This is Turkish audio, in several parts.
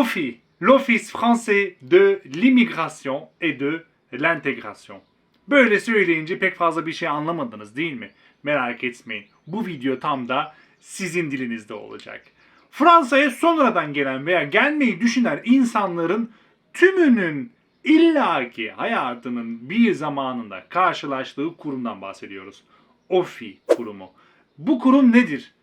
OFI, l'Office français de l'immigration et de l'intégration. Böyle söyleyince pek fazla bir şey anlamadınız değil mi? Merak etmeyin. Bu video tam da sizin dilinizde olacak. Fransa'ya sonradan gelen veya gelmeyi düşünen insanların tümünün illaki hayatının bir zamanında karşılaştığı kurumdan bahsediyoruz. OFI kurumu. Bu kurum nedir?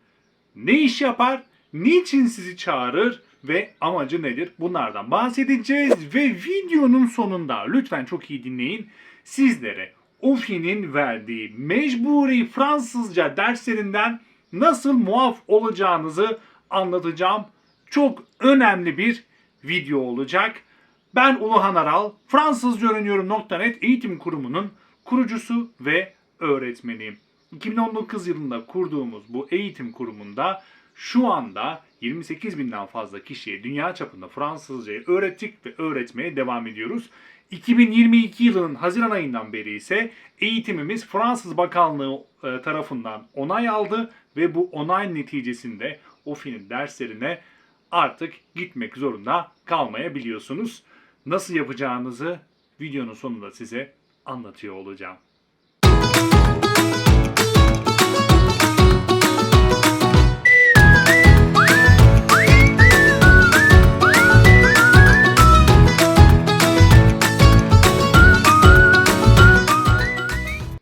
Ne iş yapar? Niçin sizi çağırır? Ve amacı nedir? Bunlardan bahsedeceğiz ve videonun sonunda lütfen çok iyi dinleyin. Sizlere OFI'nin verdiği mecburi Fransızca derslerinden nasıl muaf olacağınızı anlatacağım. Çok önemli bir video olacak. Ben Uluhan Aral, Fransızca öğreniyorum.net eğitim kurumunun kurucusu ve öğretmeniyim. 2019 yılında kurduğumuz bu eğitim kurumunda şu anda 28 binden fazla kişiye dünya çapında Fransızcayı öğrettik ve öğretmeye devam ediyoruz. 2022 yılının Haziran ayından beri ise eğitimimiz Fransız Bakanlığı e, tarafından onay aldı ve bu onay neticesinde OFİ'nin derslerine artık gitmek zorunda kalmayabiliyorsunuz. Nasıl yapacağınızı videonun sonunda size anlatıyor olacağım.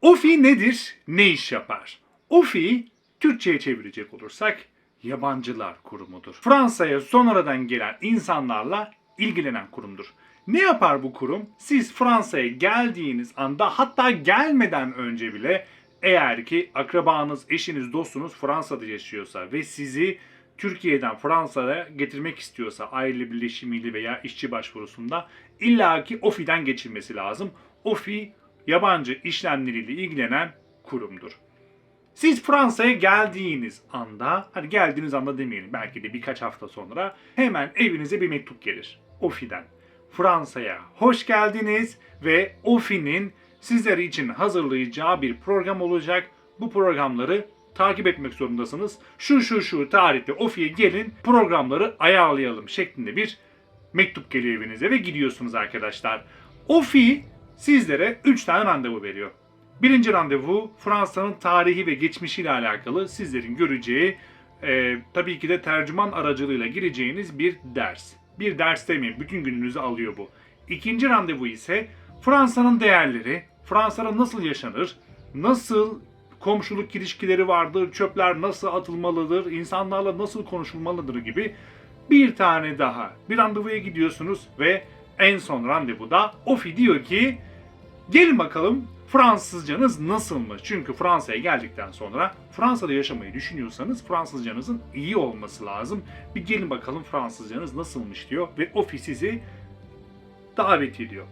OFI nedir? Ne iş yapar? OFI Türkçe'ye çevirecek olursak yabancılar kurumudur. Fransa'ya sonradan gelen insanlarla ilgilenen kurumdur. Ne yapar bu kurum? Siz Fransa'ya geldiğiniz anda hatta gelmeden önce bile eğer ki akrabanız, eşiniz, dostunuz Fransa'da yaşıyorsa ve sizi Türkiye'den Fransa'ya getirmek istiyorsa aile birleşimiyle veya işçi başvurusunda illaki OFI'den geçilmesi lazım. OFI yabancı işlemleriyle ilgilenen kurumdur. Siz Fransa'ya geldiğiniz anda, hadi geldiğiniz anda demeyelim belki de birkaç hafta sonra hemen evinize bir mektup gelir. OFI'den. Fransa'ya hoş geldiniz ve OFI'nin sizler için hazırlayacağı bir program olacak. Bu programları takip etmek zorundasınız. Şu şu şu tarihte OFI'ye gelin programları ayarlayalım şeklinde bir mektup geliyor evinize ve gidiyorsunuz arkadaşlar. OFI sizlere 3 tane randevu veriyor. Birinci randevu Fransa'nın tarihi ve geçmişiyle alakalı sizlerin göreceği e, tabii ki de tercüman aracılığıyla gireceğiniz bir ders. Bir ders demeyin, bütün gününüzü alıyor bu. İkinci randevu ise Fransa'nın değerleri, Fransa'da nasıl yaşanır, nasıl komşuluk ilişkileri vardır, çöpler nasıl atılmalıdır, insanlarla nasıl konuşulmalıdır gibi bir tane daha. Bir randevuya gidiyorsunuz ve en son randevuda Ofi diyor ki gelin bakalım Fransızcanız nasılmış? Çünkü Fransa'ya geldikten sonra Fransa'da yaşamayı düşünüyorsanız Fransızcanızın iyi olması lazım. Bir gelin bakalım Fransızcanız nasılmış diyor ve Ofi sizi davet ediyor.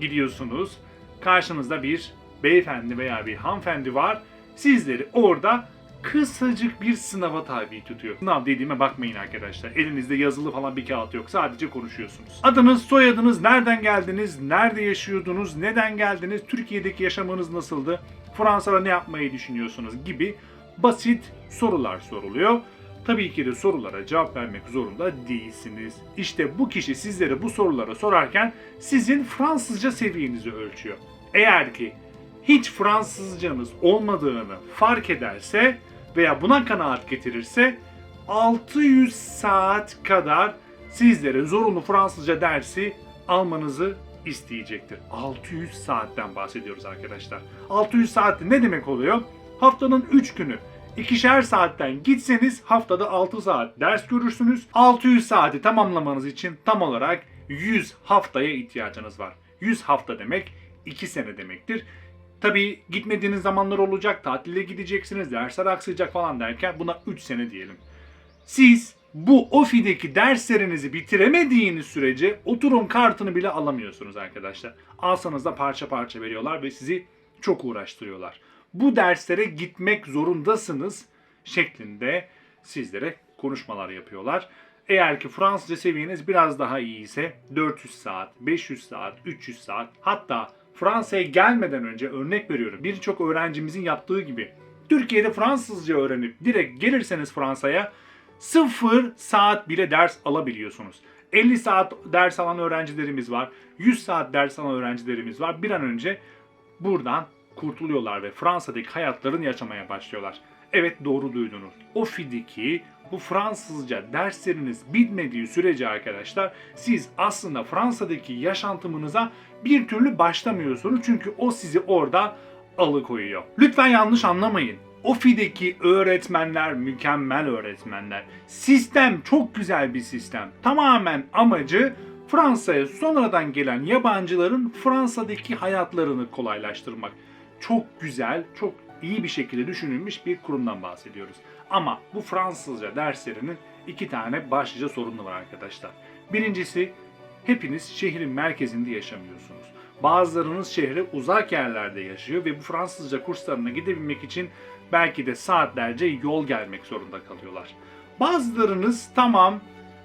Gidiyorsunuz karşınızda bir beyefendi veya bir hanımefendi var. Sizleri orada kısacık bir sınava tabi tutuyor. Sınav dediğime bakmayın arkadaşlar. Elinizde yazılı falan bir kağıt yok. Sadece konuşuyorsunuz. Adınız, soyadınız, nereden geldiniz, nerede yaşıyordunuz, neden geldiniz, Türkiye'deki yaşamınız nasıldı, Fransa'da ne yapmayı düşünüyorsunuz gibi basit sorular soruluyor. Tabii ki de sorulara cevap vermek zorunda değilsiniz. İşte bu kişi sizlere bu soruları sorarken sizin Fransızca seviyenizi ölçüyor. Eğer ki hiç Fransızcanız olmadığını fark ederse veya buna kanaat getirirse 600 saat kadar sizlere zorunlu Fransızca dersi almanızı isteyecektir. 600 saatten bahsediyoruz arkadaşlar. 600 saat ne demek oluyor? Haftanın 3 günü ikişer saatten gitseniz haftada 6 saat ders görürsünüz. 600 saati tamamlamanız için tam olarak 100 haftaya ihtiyacınız var. 100 hafta demek 2 sene demektir. Tabii gitmediğiniz zamanlar olacak, tatile gideceksiniz, dersler aksayacak falan derken buna 3 sene diyelim. Siz bu OFİ'deki derslerinizi bitiremediğiniz sürece oturum kartını bile alamıyorsunuz arkadaşlar. Alsanız da parça parça veriyorlar ve sizi çok uğraştırıyorlar. Bu derslere gitmek zorundasınız şeklinde sizlere konuşmalar yapıyorlar. Eğer ki Fransızca seviyeniz biraz daha iyi ise 400 saat, 500 saat, 300 saat hatta Fransa'ya gelmeden önce örnek veriyorum birçok öğrencimizin yaptığı gibi Türkiye'de Fransızca öğrenip direkt gelirseniz Fransa'ya sıfır saat bile ders alabiliyorsunuz. 50 saat ders alan öğrencilerimiz var. 100 saat ders alan öğrencilerimiz var. Bir an önce buradan kurtuluyorlar ve Fransa'daki hayatlarını yaşamaya başlıyorlar. Evet doğru duydunuz. O FİD'deki bu Fransızca dersleriniz bitmediği sürece arkadaşlar siz aslında Fransa'daki yaşantımınıza bir türlü başlamıyorsunuz. Çünkü o sizi orada alıkoyuyor. Lütfen yanlış anlamayın. OFİ'deki öğretmenler mükemmel öğretmenler. Sistem çok güzel bir sistem. Tamamen amacı Fransa'ya sonradan gelen yabancıların Fransa'daki hayatlarını kolaylaştırmak. Çok güzel, çok iyi bir şekilde düşünülmüş bir kurumdan bahsediyoruz. Ama bu Fransızca derslerinin iki tane başlıca sorunu var arkadaşlar. Birincisi hepiniz şehrin merkezinde yaşamıyorsunuz. Bazılarınız şehre uzak yerlerde yaşıyor ve bu Fransızca kurslarına gidebilmek için belki de saatlerce yol gelmek zorunda kalıyorlar. Bazılarınız tamam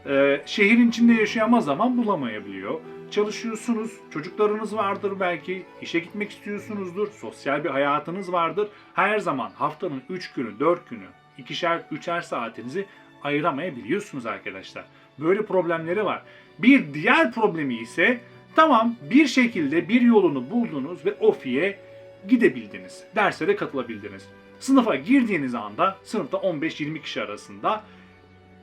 e, şehrin içinde yaşıyor ama bulamayabiliyor. Çalışıyorsunuz, çocuklarınız vardır belki, işe gitmek istiyorsunuzdur, sosyal bir hayatınız vardır. Her zaman haftanın 3 günü, 4 günü, ikişer, üçer saatinizi ayıramayabiliyorsunuz arkadaşlar. Böyle problemleri var. Bir diğer problemi ise tamam bir şekilde bir yolunu buldunuz ve OFİ'ye gidebildiniz. Derslere katılabildiniz. Sınıfa girdiğiniz anda sınıfta 15-20 kişi arasında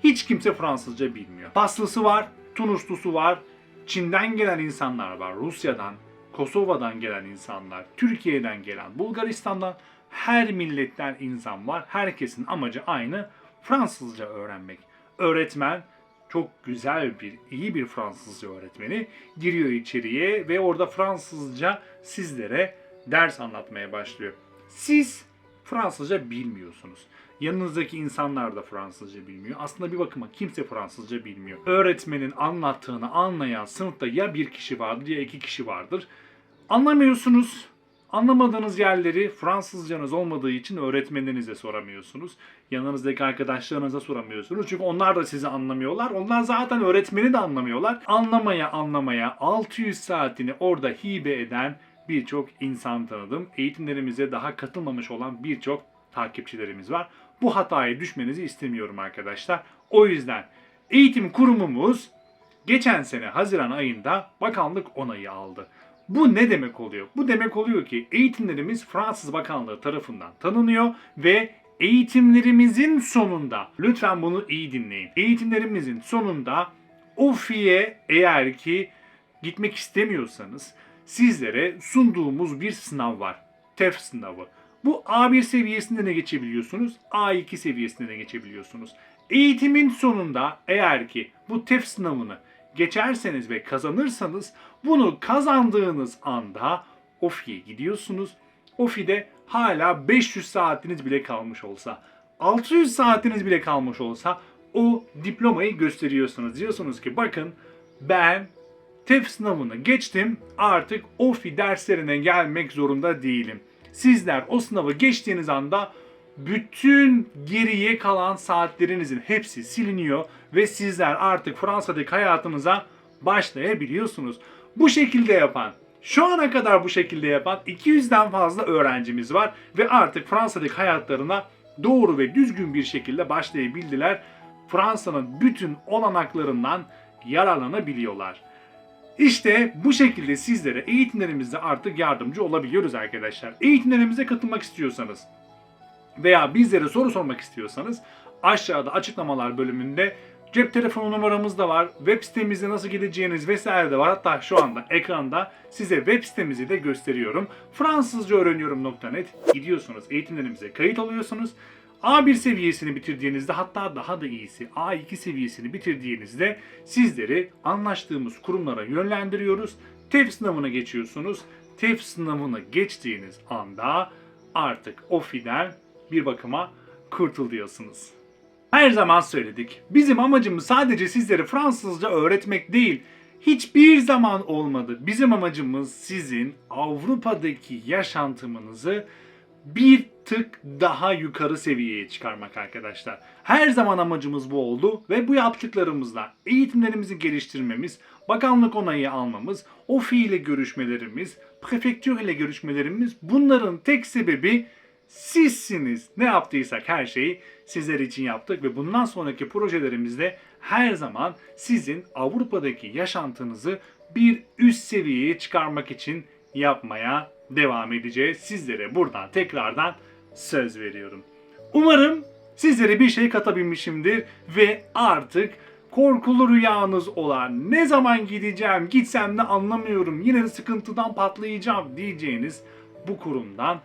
hiç kimse Fransızca bilmiyor. Faslısı var, Tunuslusu var, Çin'den gelen insanlar var, Rusya'dan, Kosova'dan gelen insanlar, Türkiye'den gelen, Bulgaristan'dan her milletten insan var. Herkesin amacı aynı Fransızca öğrenmek. Öğretmen çok güzel bir, iyi bir Fransızca öğretmeni giriyor içeriye ve orada Fransızca sizlere ders anlatmaya başlıyor. Siz Fransızca bilmiyorsunuz. Yanınızdaki insanlar da Fransızca bilmiyor. Aslında bir bakıma kimse Fransızca bilmiyor. Öğretmenin anlattığını anlayan sınıfta ya bir kişi vardır ya iki kişi vardır. Anlamıyorsunuz. Anlamadığınız yerleri Fransızcanız olmadığı için öğretmeninize soramıyorsunuz. Yanınızdaki arkadaşlarınıza soramıyorsunuz. Çünkü onlar da sizi anlamıyorlar. Onlar zaten öğretmeni de anlamıyorlar. Anlamaya anlamaya 600 saatini orada hibe eden birçok insan tanıdım. Eğitimlerimize daha katılmamış olan birçok takipçilerimiz var. Bu hataya düşmenizi istemiyorum arkadaşlar. O yüzden eğitim kurumumuz geçen sene Haziran ayında bakanlık onayı aldı. Bu ne demek oluyor? Bu demek oluyor ki eğitimlerimiz Fransız Bakanlığı tarafından tanınıyor ve eğitimlerimizin sonunda lütfen bunu iyi dinleyin. Eğitimlerimizin sonunda OFİ'ye eğer ki gitmek istemiyorsanız sizlere sunduğumuz bir sınav var. TEF sınavı. Bu A1 seviyesinde ne geçebiliyorsunuz? A2 seviyesinde ne geçebiliyorsunuz? Eğitimin sonunda eğer ki bu TEF sınavını geçerseniz ve kazanırsanız bunu kazandığınız anda OFİ'ye gidiyorsunuz. OFİ'de hala 500 saatiniz bile kalmış olsa, 600 saatiniz bile kalmış olsa o diplomayı gösteriyorsunuz. Diyorsunuz ki bakın ben TEF sınavını geçtim artık OFİ derslerine gelmek zorunda değilim. Sizler o sınavı geçtiğiniz anda bütün geriye kalan saatlerinizin hepsi siliniyor ve sizler artık Fransa'daki hayatınıza başlayabiliyorsunuz. Bu şekilde yapan, şu ana kadar bu şekilde yapan 200'den fazla öğrencimiz var ve artık Fransa'daki hayatlarına doğru ve düzgün bir şekilde başlayabildiler. Fransa'nın bütün olanaklarından yararlanabiliyorlar. İşte bu şekilde sizlere eğitimlerimizde artık yardımcı olabiliyoruz arkadaşlar. Eğitimlerimize katılmak istiyorsanız veya bizlere soru sormak istiyorsanız aşağıda açıklamalar bölümünde cep telefonu numaramız da var. Web sitemize nasıl gideceğiniz vesaire de var. Hatta şu anda ekranda size web sitemizi de gösteriyorum. Fransızca öğreniyorum.net gidiyorsunuz. Eğitimlerimize kayıt oluyorsunuz. A1 seviyesini bitirdiğinizde hatta daha da iyisi A2 seviyesini bitirdiğinizde sizleri anlaştığımız kurumlara yönlendiriyoruz. TEF sınavına geçiyorsunuz. TEF sınavını geçtiğiniz anda artık OFİ'den bir bakıma kurtuluyorsunuz. Her zaman söyledik. Bizim amacımız sadece sizlere Fransızca öğretmek değil. Hiçbir zaman olmadı. Bizim amacımız sizin Avrupa'daki yaşantımınızı bir tık daha yukarı seviyeye çıkarmak arkadaşlar. Her zaman amacımız bu oldu ve bu yaptıklarımızla eğitimlerimizi geliştirmemiz, bakanlık onayı almamız, OFİ ile görüşmelerimiz, prefektür ile görüşmelerimiz bunların tek sebebi sizsiniz. Ne yaptıysak her şeyi sizler için yaptık ve bundan sonraki projelerimizde her zaman sizin Avrupa'daki yaşantınızı bir üst seviyeye çıkarmak için yapmaya devam edeceğiz. Sizlere buradan tekrardan söz veriyorum. Umarım sizlere bir şey katabilmişimdir ve artık korkulu rüyanız olan ne zaman gideceğim, gitsem de anlamıyorum, yine de sıkıntıdan patlayacağım diyeceğiniz bu kurumdan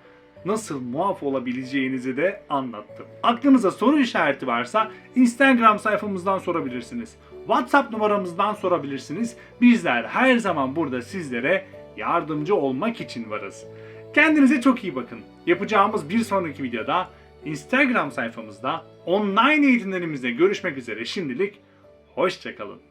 nasıl muaf olabileceğinizi de anlattım. Aklınıza soru işareti varsa Instagram sayfamızdan sorabilirsiniz. WhatsApp numaramızdan sorabilirsiniz. Bizler her zaman burada sizlere yardımcı olmak için varız. Kendinize çok iyi bakın. Yapacağımız bir sonraki videoda Instagram sayfamızda online eğitimlerimizde görüşmek üzere şimdilik hoşçakalın.